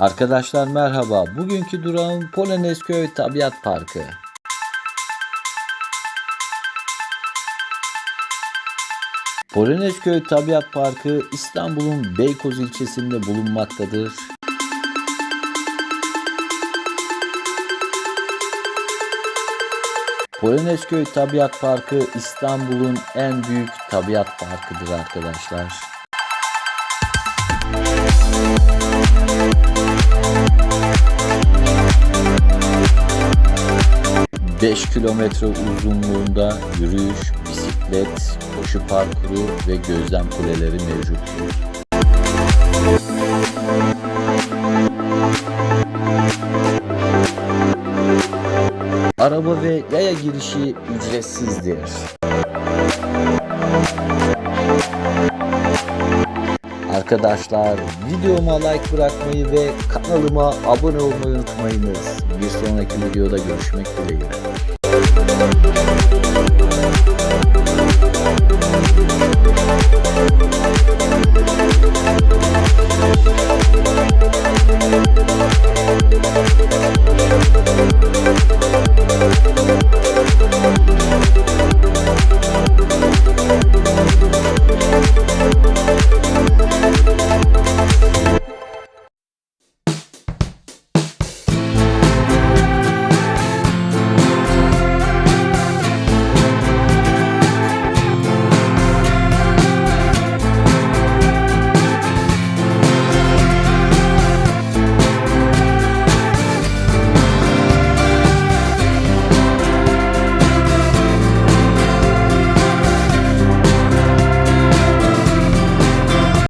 Arkadaşlar merhaba. Bugünkü durağım Polonezköy Tabiat Parkı. Polonezköy Tabiat Parkı İstanbul'un Beykoz ilçesinde bulunmaktadır. Polonezköy Tabiat Parkı İstanbul'un en büyük tabiat parkıdır arkadaşlar. 5 kilometre uzunluğunda yürüyüş, bisiklet, koşu parkuru ve gözlem kuleleri mevcuttur. Araba ve yaya girişi ücretsizdir. Arkadaşlar videoma like bırakmayı ve kanalıma abone olmayı unutmayınız. Bir sonraki videoda görüşmek dileğiyle.